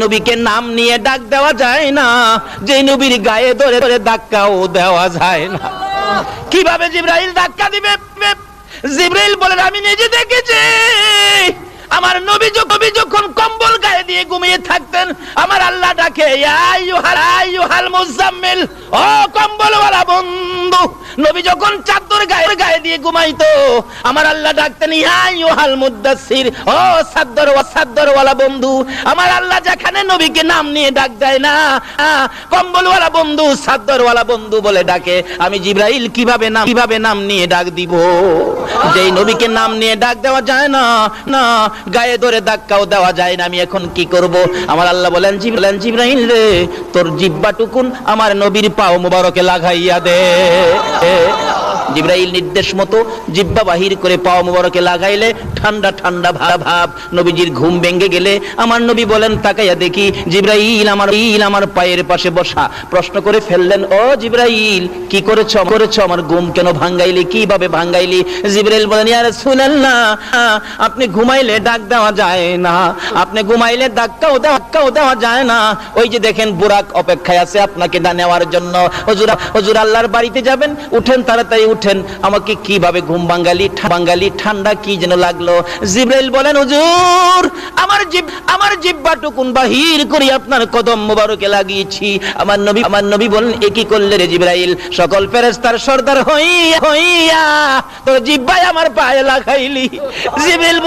নবীকে নাম নিয়ে ডাক দেওয়া যায় না। যে নবীর গায়ে ধরে ধরে ধাক্কাও দেওয়া যায় না। কীভাবে জিব্রাইল ধাক্কা দিবে? জিব্রাইল বলেন, আমি নিজে দেখেছি। আমার নবী যখন নবী যখন কম্বল গায়ে দিয়ে ঘুমিয়ে থাকতেন, আমার আল্লাহ ডাকে মুজাম্মিল, ও কম্বলওয়ালা বন্ধু, নবী যখন চাদর গায়ে গায়ে দিয়ে ঘুমাইতো, আমার আল্লাহ ডাকতেন, ইয়া আইয়ুহাল মুদাসসির, ও সাদ্দর ওয়া সাদ্দরওয়ালা বন্ধু, আমার আল্লাহ যেখানে নবীকে নাম নিয়ে ডাক দেয় না, কম্বলওয়ালা বন্ধু, সাদ্দরওয়ালা বন্ধু বলে ডাকে, আমি জিব্রাইল কীভাবে নাম কীভাবে নাম নিয়ে ডাক দিব? যেই নবীকে নাম নিয়ে ডাক দেওয়া যায় না না গায়ে ধরে ধাক্কাও দেওয়া যায় না, আমি এখন কি করব? আমার আল্লাহ বলেন জিবলেন জিব্রাহিম রে, তোর জিব্বা টুকুন আমার নবীর পাও মুবারকে লাগাইয়া দে। জিব্রাইল নির্দেশ মতো জিব্বা বাহির করে পাও মুবারকে লাগাইলে ঠান্ডা ঠান্ডা ভাব ভাব। নবীজির ঘুম ভেঙে গেলে আমার নবী বলেন, তাকাইয়া দেখি জিব্রাইল আমার ইল আমার পায়ের পাশে বসা। প্রশ্ন করে ফেললেন, ও জিব্রাইল, কি করেছ? করেছ আমার ঘুম কেন ভাঙ্গাইলি? কীভাবে ভাঙ্গাইলি? জিব্রাইল বলেন ইয়া রাসূলুল্লাহ আপনি ঘুমাইলে ডাক দেওয়া যায় না। আপনি ঘুমাইলে ধাক্কাও ধাক্কাও দেওয়া যায় না। ওই যে দেখেন বুরাক অপেক্ষায় আছে আপনাকে না নেওয়ার জন্য। হুজুর হুজুর আল্লাহর বাড়িতে যাবেন, উঠেন তাড়াতাড়ি উঠেন, আমাকে কীভাবে ঘুম বাঙালি বাঙালি ঠান্ডা কি যেন লাগল? জিব্রাইল বলেন, হুজুর, আমার জিব আমার জিব্বাটুকুন বাহির করি আপনার কদম মোবারকে লাগিয়েছি। আমার নবী আমার নবী বলেন এ কি করলে রে জিব্রাইল? সকল ফেরেশতার সর্দার হইয়া হইয়া, তোর জিব্বায় আমার পায়ে লাগাইলি। জিব্রাইল